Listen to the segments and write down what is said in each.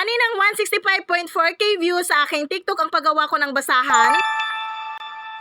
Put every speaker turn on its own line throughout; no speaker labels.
Umani ng 165.4k views sa aking TikTok ang paggawa ko ng basahan.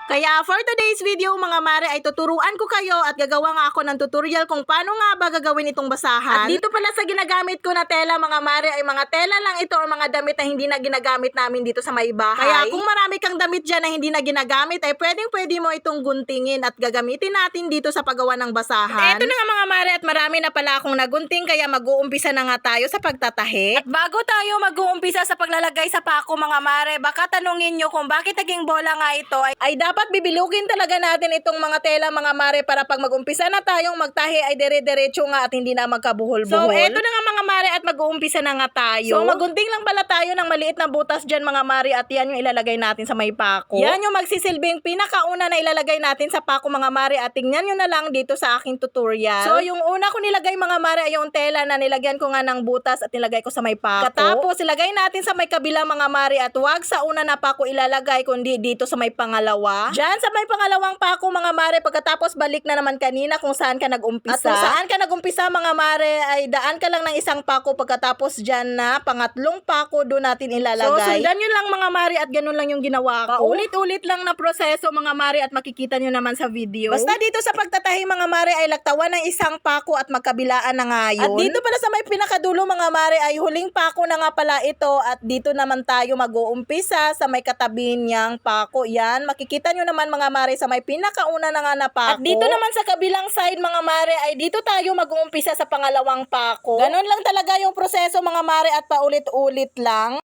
Kaya for today's video mga mare ay tuturuan ko kayo at gagawa nga ako ng tutorial kung paano nga ba gagawin itong basahan. At dito pala sa ginagamit ko na tela mga mare ay mga tela lang ito o mga damit na hindi na ginagamit namin dito sa may bahay. Kaya kung marami kang damit dyan na hindi na ginagamit ay pwedeng pwede mo itong guntingin at gagamitin natin dito sa paggawa ng basahan. At eto na nga mga mare at marami na pala akong nagunting kaya mag-uumpisa na nga tayo sa pagtatahi. At bago tayo mag-uumpisa sa paglalagay sa pako mga mare, baka tanungin nyo kung bakit naging bola nga ito ay, ay dapat bibilugin talaga natin itong mga tela mga mare para pag mag-umpisa na tayong magtahi ay dire-diretso nga at hindi na magkabuhol-buhol. So eto na nga mga mare at mag-uumpisa na nga tayo. So magunting lang pala tayo ng maliit na butas dyan mga mare at yan yung ilalagay natin sa may pako. Yan yung magsisilbing pinakauna na ilalagay natin sa pako mga mare at tingnan nyo na lang dito sa aking tutorial. So yung una ko nilagay mga mare ay yung tela na nilagyan ko nga ng butas at nilagay ko sa may pako. Katapos ilagay natin sa may kabila mga mare at wag sa una na pako ilalagay kundi dito sa may pangalawa. Diyan sa may pangalawang pako mga mare pagkatapos balik na naman kanina kung saan ka nag-umpisa. At kung saan ka nag-umpisa mga mare ay daan ka lang ng isang pako pagkatapos dyan na pangatlong pako doon natin ilalagay. So sundan nyo lang mga mare at ganun lang yung ginawa ko. Paulit-ulit lang na proseso mga mare at makikita nyo naman sa video. Basta dito sa pagtatahi mga mare ay laktawan ng isang pako at magkabilaan na nga yun. At dito pala sa may pinakadulo mga mare ay huling pako na nga pala ito at dito naman tayo mag-uumpisa sa may katabi niyang pako. Yan, makikita nyo naman mga mare sa may pinakauna na nga na pako. At dito naman sa kabilang side mga mare ay dito tayo mag-uumpisa sa pangalawang pako. Ganon lang talaga yung proseso mga mare at paulit-ulit lang.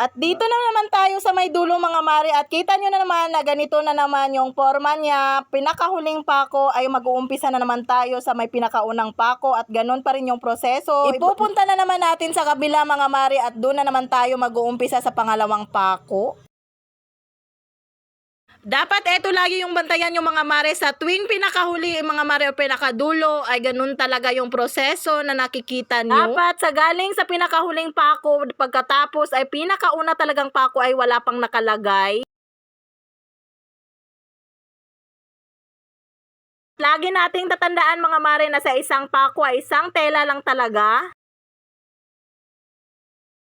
At dito na naman tayo sa may dulo mga mare at kita nyo na naman na ganito na naman yung forma niya. Pinakahuling pako ay mag-uumpisa na naman tayo sa may pinakaunang pako at ganun pa rin yung proseso. Ipupunta na naman natin sa kabila mga mare at doon na naman tayo mag-uumpisa sa pangalawang pako. Dapat eto lagi yung bantayan yung mga mare sa tuwing pinakahuli yung mga mare o pinakadulo ay ganun talaga yung proseso na nakikita nyo. Dapat sa galing sa pinakahuling pako pagkatapos ay pinakauna talagang pako ay wala pang nakalagay. Lagi nating tatandaan mga mare na sa isang pako ay isang tela lang talaga.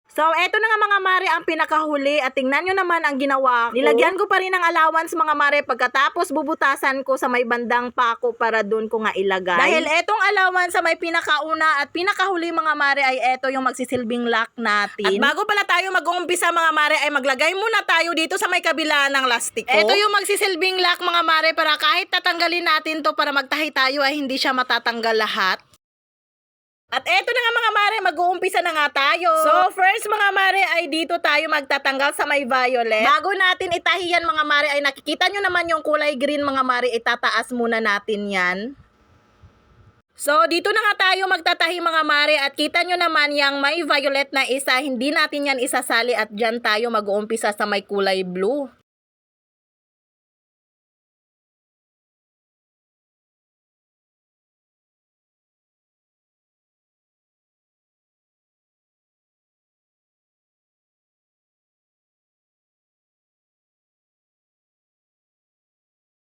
So, eto na nga mga mare ang pinakahuli at tingnan nyo naman ang ginawa ko. Nilagyan ko pa rin ng allowance mga mare pagkatapos bubutasan ko sa may bandang pako para doon ko nga ilagay. Dahil etong allowance sa may pinakauna at pinakahuli mga mare ay eto yung magsisilbing lock natin. At bago pala tayo mag-uumpisa mga mare ay maglagay muna tayo dito sa may kabila ng lastiko. Eto yung magsisilbing lock mga mare para kahit tatanggalin natin to para magtahi tayo ay hindi siya matatanggal lahat. At eto na nga mga mare, mag-uumpisa na nga tayo. So first mga mare ay dito tayo magtatanggal sa may violet. Bago natin itahi yan mga mare ay nakikita nyo naman yung kulay green mga mare, itataas muna natin yan. So, dito na nga tayo magtatahi mga mare at kita nyo naman yung may violet na isa, hindi natin yan isasali at dyan tayo mag-uumpisa sa may kulay blue.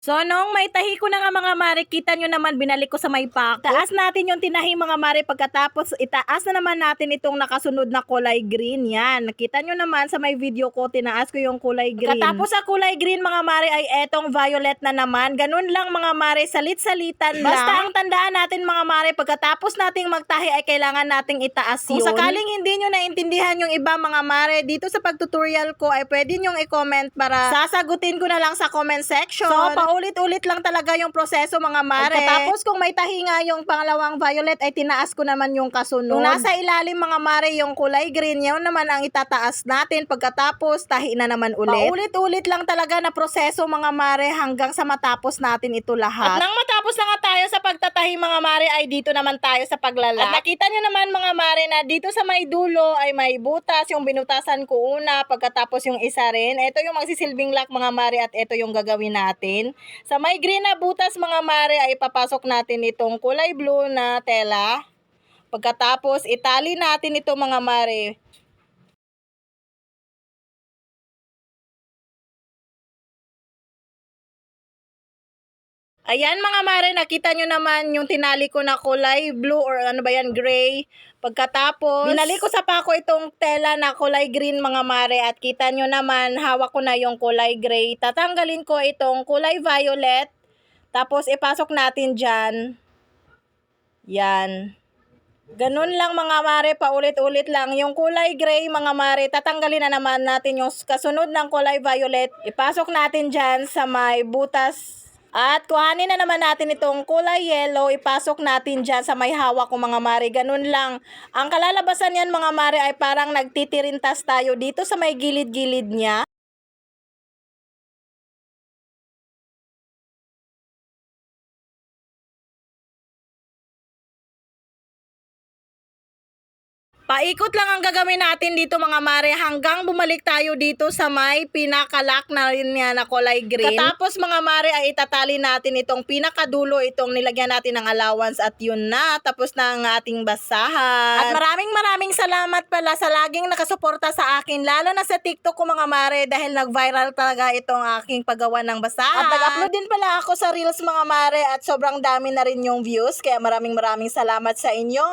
So, nung may tahi ko na nga mga mare, kita nyo naman, binalik ko sa may pako. Taas natin yung tinahi mga mare, pagkatapos itaas na naman natin itong nakasunod na kulay green. Yan, nakita nyo naman sa may video ko, tinaas ko yung kulay green. Pagkatapos sa kulay green mga mare ay etong violet na naman. Ganun lang mga mare, salit-salitan lang. Basta ang tandaan natin mga mare, pagkatapos nating magtahi ay kailangan nating itaas Kung
yun.
sakaling hindi nyo naintindihan yung iba mga mare, dito sa pagtutorial ko ay pwede nyong i-comment para sasagutin ko na lang sa comment section. So, paulit-ulit lang talaga yung proseso mga mare. Pagkatapos kung may tahi nga yung pangalawang violet ay tinaas ko naman yung kasunod. Kung nasa ilalim mga mare yung kulay green, yun naman ang itataas natin. Pagkatapos tahi na naman ulit. Paulit-ulit lang talaga na proseso mga mare hanggang sa matapos natin ito lahat. At nang matapos na nga tayo sa pagtatahi mga mare ay dito naman tayo sa paglalak. At nakita nyo naman mga mare na dito sa may dulo ay may butas. Yung binutasan ko una, pagkatapos yung isa rin. Ito yung magsisilbing lock mga mare at ito yung gagawin natin. Sa may green na butas mga mare ay papasok natin itong kulay blue na tela. Pagkatapos itali natin ito mga mare. Ayan mga mare, nakita nyo naman yung tinali ko na kulay blue or ano ba yan, gray. Pagkatapos, binali ko sa pako itong tela na kulay green mga mare at kita nyo naman, hawak ko na yung kulay gray. Tatanggalin ko itong kulay violet. Tapos ipasok natin dyan. Yan. Ganun lang mga mare, paulit-ulit lang. Yung kulay gray mga mare, tatanggalin na naman natin yung kasunod ng kulay violet. Ipasok natin dyan sa may butas at kuhanin na naman natin itong kulay yellow, ipasok natin dyan sa may hawak ko mga mare. Ganun lang. Ang kalalabasan yan mga mare ay parang nagtitirintas tayo dito sa may gilid-gilid niya. Paikot lang ang gagawin natin dito mga mare hanggang bumalik tayo dito sa may pinakalak na rin niya na kulay green. Katapos mga mare ay itatali natin itong pinakadulo itong nilagyan natin ng allowance at yun na tapos na ang ating basahan. At maraming maraming salamat pala sa laging nakasuporta sa akin lalo na sa TikTok ko mga mare dahil nag-viral talaga itong aking paggawa ng basahan. At nag-upload din pala ako sa Reels mga mare at sobrang dami na rin yung views kaya maraming maraming salamat sa inyo.